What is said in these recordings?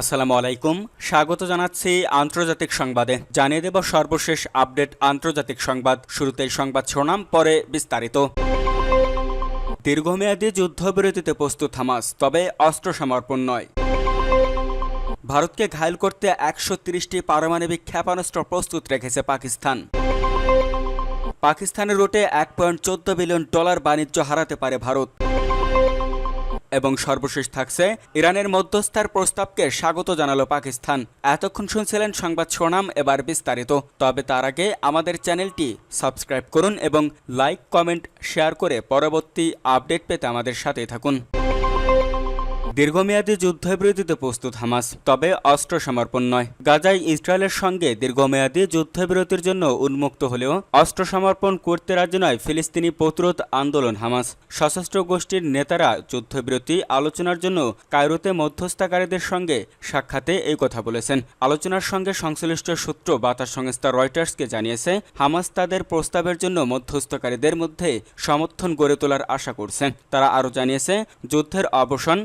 আসসালামু আলাইকুম। স্বাগত জানাচ্ছি আন্তর্জাতিক সংবাদে। জানিয়ে দেব সর্বশেষ আপডেট আন্তর্জাতিক সংবাদ। শুরুতে সংবাদ শোনাম পরে বিস্তারিত। দীর্ঘমেয়াদী যুদ্ধবিরতিতে প্রস্তুত হামাস, তবে অস্ত্র সমর্পণ নয়। ভারতকে ঘায়ল করতে একশো তিরিশটি পারমাণবিক ক্ষেপণাস্ত্র প্রস্তুত রেখেছে পাকিস্তান। পাকিস্তানের রুটে এক পয়েন্ট চোদ্দ বিলিয়ন ডলার বাণিজ্য হারাতে পারে ভারত। এবং সর্বশেষ থাকছে ইরানের মধ্যস্থার প্রস্তাবকে স্বাগত জানালো পাকিস্তান। এতক্ষণ শুনছিলেন সংবাদ শোনাম এবার বিস্তারিত। তবে তার আগে আমাদের চ্যানেলটি সাবস্ক্রাইব করুন এবং লাইক, কমেন্ট, শেয়ার করে পরবর্তী আপডেট পেতে আমাদের সাথেই থাকুন। দীর্ঘমেয়াদী যুদ্ধবিরতিতে প্রস্তুত হামাস, তবে অস্ত্র সমর্পণ নয়। গাজায় ইসরায়েলের সঙ্গে দীর্ঘমেয়াদী যুদ্ধবিরতির জন্য উন্মুক্ত হলেও অস্ত্র সমর্পণ করতে রাজি নয় ফিলিস্তিনি প্রতিরোধ আন্দোলন হামাস। সশস্ত্র গোষ্ঠীর নেতারা যুদ্ধবিরতি আলোচনার জন্য কায়রোতে মধ্যস্থকারীদের সঙ্গে সাক্ষাতে এই কথা বলেছেন। আলোচনার সঙ্গে সংশ্লিষ্ট সূত্র বার্তা সংস্থা রয়টার্সকে জানিয়েছে, হামাস তাদের প্রস্তাবের জন্য মধ্যস্থকারীদের মধ্যে সমর্থন গড়ে তোলার আশা করছে। তারা আরও জানিয়েছে, যুদ্ধের অবসান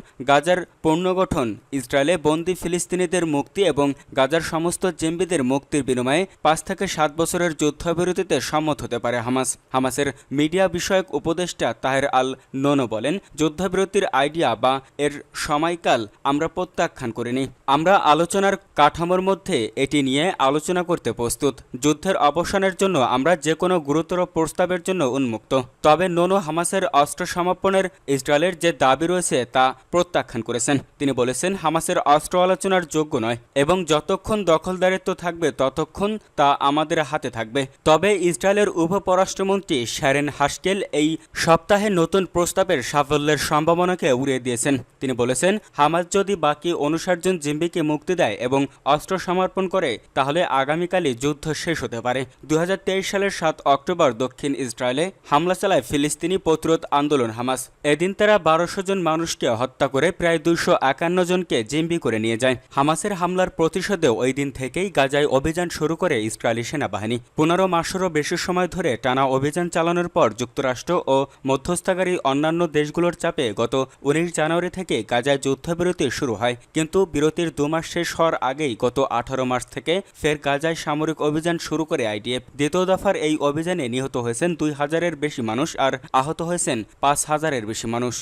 গাজার পুনর্গঠন, ইসরায়েলে বন্দি ফিলিস্তিনিদের মুক্তি এবং গাজার সমস্ত জেম্বিদের মুক্তির বিনিময়ে পাঁচ থেকে সাত বছরের যুদ্ধবিরতিতে সম্মত হতে পারে হামাস। হামাসের মিডিয়া বিষয়ক উপদেষ্টা তাহের আল নোনো বলেন, যুদ্ধবিরতির আইডিয়া বা এর সময়কাল আমরা প্রত্যাখ্যান করিনি। আমরা আলোচনার কাঠামোর মধ্যে এটি নিয়ে আলোচনা করতে প্রস্তুত। যুদ্ধের অবসানের জন্য আমরা যে কোনো গুরুতর প্রস্তাবের জন্য উন্মুক্ত। তবে নোনো হামাসের অস্ত্র সমাপনের ইসরায়েলের যে দাবি রয়েছে তা প্রত্যাখ্যান করেছেন। তিনি বলেছেন, হামাসের অস্ত্র আলোচনার যোগ্য নয় এবং যতক্ষণ দখলদারিত্ব থাকবে ততক্ষণ তা আমাদের হাতে থাকবে। তবে ইসরায়েলের উপপররাষ্ট্রমন্ত্রী শ্যারেন হাসকেল এই সপ্তাহে নতুন প্রস্তাবের সাফল্যের সম্ভাবনাকে উড়িয়ে দিয়েছেন। তিনি বলেছেন, হামাস যদি বাকি অনুষাট জন জিম্বিকে মুক্তি দেয় এবং অস্ত্র সমর্পণ করে, তাহলে আগামীকালই যুদ্ধ শেষ হতে পারে। দু হাজার তেইশ সালের সাত অক্টোবর দক্ষিণ ইসরায়েলে হামলা চালায় ফিলিস্তিনি প্রতিরোধ আন্দোলন হামাস। এদিন তারা বারোশো জন মানুষকে হত্যা করে প্রায় দুইশো একান্ন জনকে জিম্বি করে নিয়ে যায়। হামাসের হামলার প্রতিশোধে ওই দিন থেকেই গাজায় অভিযান শুরু করে ইসরায়েলি সেনাবাহিনী। পনেরো মাসেরও বেশি সময় ধরে টানা অভিযান চালানোর পর যুক্তরাষ্ট্র ও মধ্যস্থকারী অন্যান্য দেশগুলোর চাপে গত উনিশ জানুয়ারি থেকে গাজায় যুদ্ধবিরতি শুরু হয়। কিন্তু বিরতির দু মাস শেষ হওয়ার আগেই গত আঠারো মার্চ থেকে ফের গাজায় সামরিক অভিযান শুরু করে আইডিএফ। দ্বিতীয় দফার এই অভিযানে নিহত হয়েছেন দুই হাজারের বেশি মানুষ আর আহত হয়েছেন পাঁচ হাজারের বেশি মানুষ।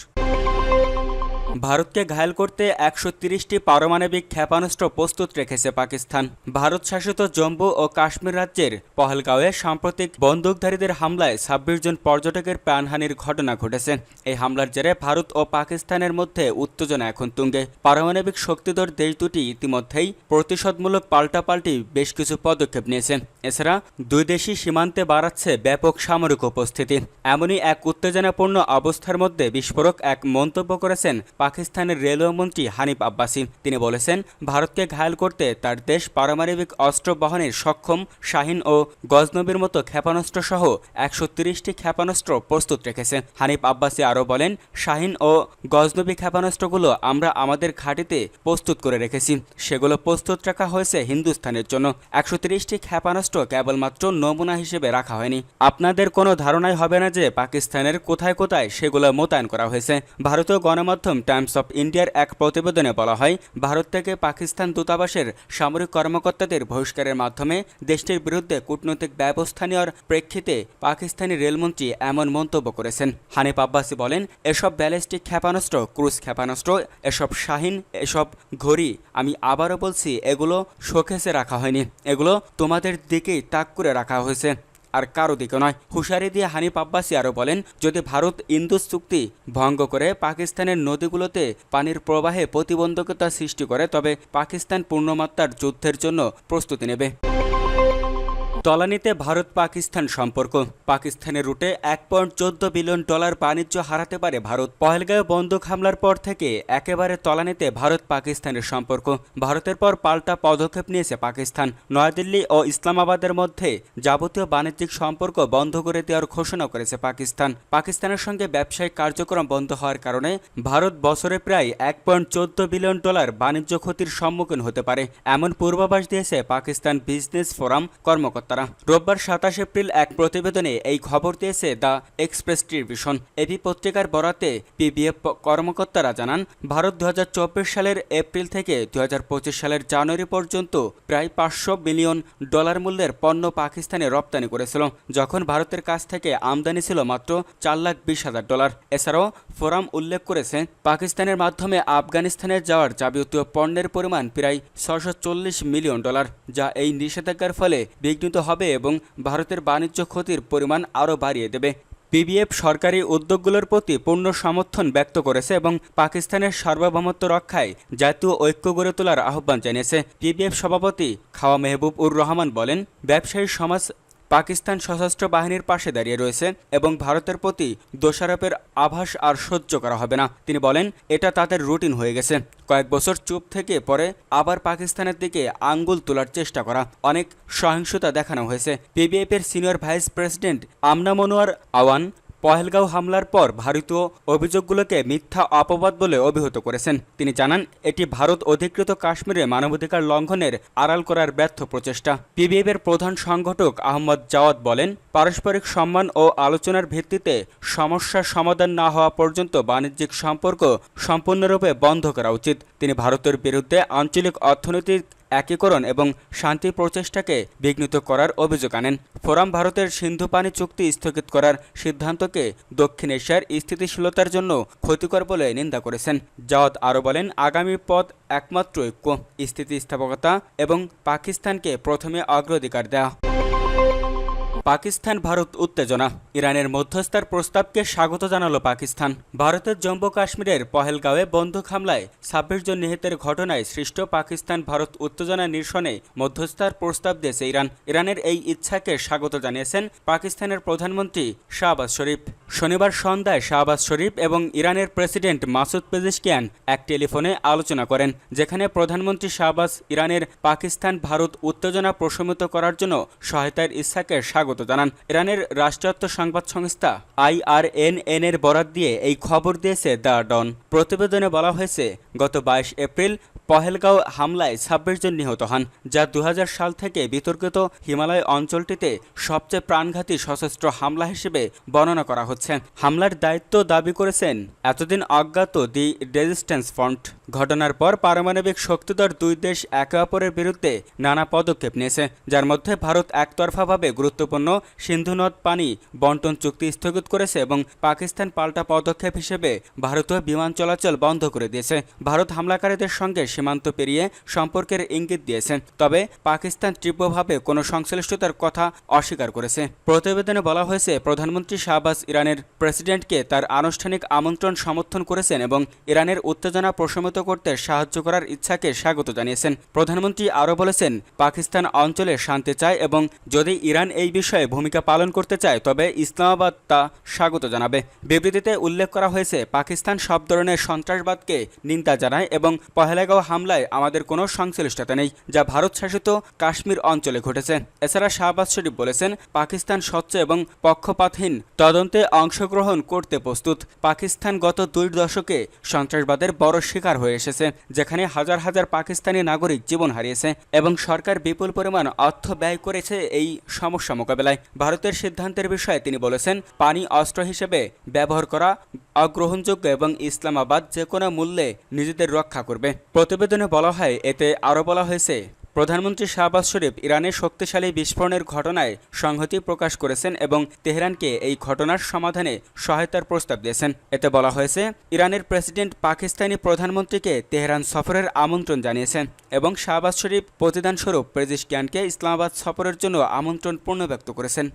ভারতকে ঘায়াল করতে একশো তিরিশটি পারমাণবিক ক্ষেপণাস্ত্র প্রস্তুত রেখেছে পাকিস্তান। ভারত শাসিত জম্মু ও কাশ্মীর রাজ্যের পহলগাঁওয়ে সাম্প্রতিক বন্দুকধারীদের হামলায় ছাব্বিশ জন পর্যটকের প্রাণহানির ঘটনা ঘটেছে। এই হামলার জেরে ভারত ও পাকিস্তানের মধ্যে উত্তেজনা এখন তুঙ্গে। পারমাণবিক শক্তিধর দেশ দুটি ইতিমধ্যেই প্রতিশোধমূলক পাল্টাপাল্টি বেশ কিছু পদক্ষেপ নিয়েছে। এছাড়া দুই দেশই সীমান্তে বাড়াচ্ছে ব্যাপক সামরিক উপস্থিতি। এমনই এক উত্তেজনাপূর্ণ অবস্থার মধ্যে বিস্ফোরক এক মন্তব্য করেছেন পাকিস্তানের রেলওয়ে মন্ত্রী হানিফ আব্বাসি। তিনি বলেছেন, ভারতকে ঘায়াল করতে তার দেশ পারমাণবিক অস্ত্র বহনের সক্ষম, শাহিন ও গজনবীর মতো ক্ষেপণাস্ত্র সহ একশো তিরিশটি ক্ষেপণাস্ত্র প্রস্তুত রেখেছে। হানিফ আব্বাসি আরও বলেন, শাহিন ও গজনবী ক্ষেপণাস্ত্রগুলো আমরা আমাদের ঘাঁটিতে প্রস্তুত করে রেখেছি। সেগুলো প্রস্তুত রাখা হয়েছে হিন্দুস্তানের জন্য। একশো তিরিশটি ক্ষেপণাস্ত্র কেবলমাত্র নমুনা হিসেবে রাখা হয়নি। আপনাদের কোনো ধারণাই হবে না যে পাকিস্তানের কোথায় কোথায় সেগুলো মোতায়েন করা হয়েছে। ভারতীয় গণমাধ্যম টাইমস অফ ইন্ডিয়ার এক প্রতিবেদনে বলা হয়, ভারত থেকে পাকিস্তান দূতাবাসের সামরিক কর্মকর্তাদের বহিষ্কারের মাধ্যমে দেশটির বিরুদ্ধে কূটনৈতিক ব্যবস্থা নেওয়ার প্রেক্ষিতে পাকিস্তানি রেলমন্ত্রী এমন মন্তব্য করেছেন। হানিফ আব্বাসি বলেন, এসব ব্যালিস্টিক ক্ষেপণাস্ত্র ক্রুজ ক্ষেপণাস্ত্র এসব শাহিন, এসব ঘড়ি, আমি আবারও বলছি, এগুলো শোকেসে রাখা হয়নি। এগুলো তোমাদের দিকেই তাক করে রাখা হয়েছে। আর কারও দিকে নয়। হুশারি দিয়ে হানিফ আব্বাসি আরও বলেন, যদি ভারত ইন্দুস চুক্তি ভঙ্গ করে পাকিস্তানের নদীগুলোতে পানির প্রবাহে প্রতিবন্ধকতা সৃষ্টি করে, তবে পাকিস্তান পূর্ণমাত্রার যুদ্ধের জন্য প্রস্তুতি নেবে। তলানিতে ভারত পাকিস্তান সম্পর্ক। পাকিস্তানের রুটে এক পয়েন্ট চোদ্দ বিলিয়ন ডলার বাণিজ্য হারাতে পারে ভারত। পহেলগাঁও বন্দুক হামলার পর থেকে একেবারে তলানিতে ভারত পাকিস্তানের সম্পর্ক। ভারতের পর পাল্টা পদক্ষেপ নিয়েছে পাকিস্তান। নয়াদিল্লি ও ইসলামাবাদের মধ্যে যাবতীয় বাণিজ্যিক সম্পর্ক বন্ধ করে দেওয়ার ঘোষণা করেছে পাকিস্তান। পাকিস্তানের সঙ্গে ব্যবসায়িক কার্যক্রম বন্ধ হওয়ার কারণে ভারত বছরে প্রায় এক পয়েন্ট চোদ্দ বিলিয়ন ডলার বাণিজ্য ক্ষতির সম্মুখীন হতে পারে। এমন পূর্বাভাস দিয়েছে পাকিস্তান বিজনেস ফোরাম কর্মকর্তা। কর্মকর্তারা রোববার সাতাশ এপ্রিল এক প্রতিবেদনে এই খবর দিয়েছে দ্য এক্সপ্রেস টেলিভিশন। এপি পত্রিকার বরাতে পিবিএফ কর্মকর্তারা জানান, ভারত দু হাজার চব্বিশ সালের এপ্রিল থেকে দু হাজার পঁচিশ সালের জানুয়ারি পর্যন্ত প্রায় পাঁচশো বিলিয়ন ডলার মূল্যের পণ্য পাকিস্তানে রপ্তানি করেছিল, যখন ভারতের কাছ থেকে আমদানি ছিল মাত্র চার লাখ বিশ হাজার ডলার। এছাড়াও ফোরাম উল্লেখ করেছে, পাকিস্তানের মাধ্যমে আফগানিস্তানে যাওয়ার যাবতীয় পণ্যের পরিমাণ প্রায় ছশো মিলিয়ন ডলার, যা এই নিষেধাজ্ঞার ফলে বিঘ্নিত হবে এবং ভারতের বাণিজ্য ক্ষতির পরিমাণ আরও বাড়িয়ে দেবে। বিবিএফ সরকারি উদ্যোগগুলোর প্রতি পূর্ণ সমর্থন ব্যক্ত করেছে এবং পাকিস্তানের সার্বভৌমত্ব রক্ষায় জাতীয় ঐক্য গড়ে তোলার আহ্বান জানিয়েছে। পিবিএফ সভাপতি খাওয়া মেহবুব উর রহমান বলেন, ব্যবসায়ী সমাজ পাকিস্তান সশস্ত্র বাহিনীর পাশে দাঁড়িয়ে রয়েছে এবং ভারতের প্রতি দোষারোপের আভাস আর সহ্য করা হবে না। তিনি বলেন, এটা তাদের রুটিন হয়ে গেছে। কয়েক বছর চুপ থেকে পরে আবার পাকিস্তানের দিকে আঙ্গুল তোলার চেষ্টা করা। অনেক সহিংসতা দেখানো হয়েছে। পিবিএফের senior vice president Amna Manowar Awan Pahalgam হামলার পর ভারতীয় অভিযোগগুলোকে মিথ্যা অপবাদ বলে অভিহিত করেছেন। তিনি জানান, এটি ভারত অধিকৃত কাশ্মীরে মানবাধিকার লঙ্ঘনের আড়াল করার ব্যর্থ প্রচেষ্টা। পিবিএফের প্রধান সংগঠক আহমদ জাওয়াদ বলেন, পারস্পরিক সম্মান ও আলোচনার ভিত্তিতে সমস্যার সমাধান না হওয়া পর্যন্ত বাণিজ্যিক সম্পর্ক সম্পূর্ণরূপে বন্ধ করা উচিত। তিনি ভারতের বিরুদ্ধে আঞ্চলিক অর্থনৈতিক একীকরণ এবং শান্তি প্রচেষ্টাকে বিঘ্নিত করার অভিযোগ আনেন। ফোরাম ভারতের সিন্ধু পানি চুক্তি স্থগিত করার সিদ্ধান্তকে দক্ষিণ এশিয়ার স্থিতিশীলতার জন্য ক্ষতিকর বলে নিন্দা করেছেন। জাওয়াদ আরও বলেন, আগামী পথ একমাত্র ঐক্য, স্থিতিস্থাপকতা এবং পাকিস্তানকে প্রথমে অগ্রাধিকার দেওয়া। পাকিস্তান ভারত উত্তেজনা ইরানের মধ্যস্থার প্রস্তাবকে স্বাগত জানালো পাকিস্তান। ভারতের জম্মু কাশ্মীরের পহেলগাঁওয়ে বন্দুক হামলায় ছাব্বিশ জন নিহতের ঘটনায় সৃষ্ট পাকিস্তান ভারত উত্তেজনা নিরসনে মধ্যস্থার প্রস্তাব দিয়েছে ইরান। ইরানের এই ইচ্ছাকে স্বাগত জানিয়েছেন পাকিস্তানের প্রধানমন্ত্রী শাহবাজ শরীফ। শনিবার সন্ধ্যায় শাহবাজ শরীফ এবং ইরানের প্রেসিডেন্ট মাসুদ পেজিশকিয়ান এক টেলিফোনে আলোচনা করেন, যেখানে প্রধানমন্ত্রী শাহবাজ ইরানের পাকিস্তান ভারত উত্তেজনা প্রশমিত করার জন্য সহায়তার ইচ্ছাকে স্বাগত জানান। ইরানের রাষ্ট্রায়ত্ত সংবাদ সংস্থা আইআরএনএন এর বরাত দিয়ে এই খবর দিয়েছে দ্য ডন। প্রতিবেদনে বলা হয়েছে, গত বাইশ এপ্রিল পহেলগাঁও হামলায় ছাব্বিশ জন নিহত হন, যা দু সাল থেকে বিতর্কিত হিমালয় অঞ্চলটিতে সবচেয়ে প্রাণঘাতী সশস্ত্র হামলা হিসেবে বর্ণনা করা হচ্ছে। হামলার দায়িত্ব দাবি করেছেন এতদিন অজ্ঞাত দি রেজিস্ট্যান্স ফ্রন্ট। ঘটনার পর পারমাণবিক শক্তিধর দুই দেশ একে অপরের বিরুদ্ধে নানা পদক্ষেপ নিয়েছে, যার মধ্যে ভারত একতরফাভাবে গুরুত্বপূর্ণ সিন্ধু নদ পানি বন্টন চুক্তি স্থগিত করেছে এবং পাকিস্তান পাল্টা পদক্ষেপ হিসেবে ভারতীয় বিমান চলাচল বন্ধ করে দিয়েছে। ভারত হামলাকারীদের সঙ্গে সীমান্ত পেরিয়ে সম্পর্কের ইঙ্গিত দিয়েছে। তবে পাকিস্তান তীব্রভাবে কোনো সংশ্লিষ্টতার কথা অস্বীকার করেছে। প্রতিবেদনে বলা হয়েছে, প্রধানমন্ত্রী শাহবাজ ইরানের প্রেসিডেন্টকে তার আনুষ্ঠানিক আমন্ত্রণ সমর্থন করেছেন এবং ইরানের উত্তেজনা প্রশমিত করতে সাহায্য করার ইচ্ছাকে স্বাগত জানিয়েছেন। প্রধানমন্ত্রী আরও বলেছেন, পাকিস্তান অঞ্চলে শান্তি চায় এবং যদি ইরান এই বিষয়ে ভূমিকা পালন করতে চায়, তবে ইসলামাবাদ তা স্বাগত জানাবে। বিবৃতিতে উল্লেখ করা হয়েছে, পাকিস্তান সব ধরনের সন্ত্রাসবাদকে নিন্দা জানায় এবং পহেলাগাঁও হামলায় আমাদের কোনো সংশ্লিষ্টতা নেই, যা ভারত শাসিত কাশ্মীর অঞ্চলে ঘটেছে। এছাড়া শাহবাজ শরীফ বলেছেন, পাকিস্তান স্বচ্ছ এবং পক্ষপাতহীন, তদন্তে অংশগ্রহণ করতে প্রস্তুত। পাকিস্তান গত দুই দশকে সন্ত্রাসবাদের বড় শিকার হয়ে এসেছে, যেখানে হাজার হাজার পাকিস্তানি নাগরিক জীবন হারিয়েছে এবং সরকার বিপুল পরিমাণ অর্থ ব্যয় করেছে এই সমস্যা মোকাবেলায়। ভারতের সিদ্ধান্তের বিষয়ে তিনি বলেছেন, পানি অস্ত্র হিসেবে ব্যবহার করা অগ্রহণযোগ্য এবং ইসলামাবাদ যে কোনো মূল্যে নিজেদের রক্ষা করবে। প্রতিবেদনে বলা হয়, এতে আরও বলা হয়েছে, প্রধানমন্ত্রী শাহবাজ শরীফ ইরানের শক্তিশালী বিস্ফোরণের ঘটনায় সংহতি প্রকাশ করেছেন এবং তেহরানকে এই ঘটনার সমাধানে সহায়তার প্রস্তাব দিয়েছেন। এতে বলা হয়েছে, ইরানের প্রেসিডেন্ট পাকিস্তানি প্রধানমন্ত্রীকে তেহরান সফরের আমন্ত্রণ জানিয়েছেন এবং শাহবাজ শরীফ প্রতিদানস্বরূপ প্রেজিশকিয়ানকে ইসলামাবাদ সফরের জন্য আমন্ত্রণ পূর্ণ ব্যক্ত করেছেন।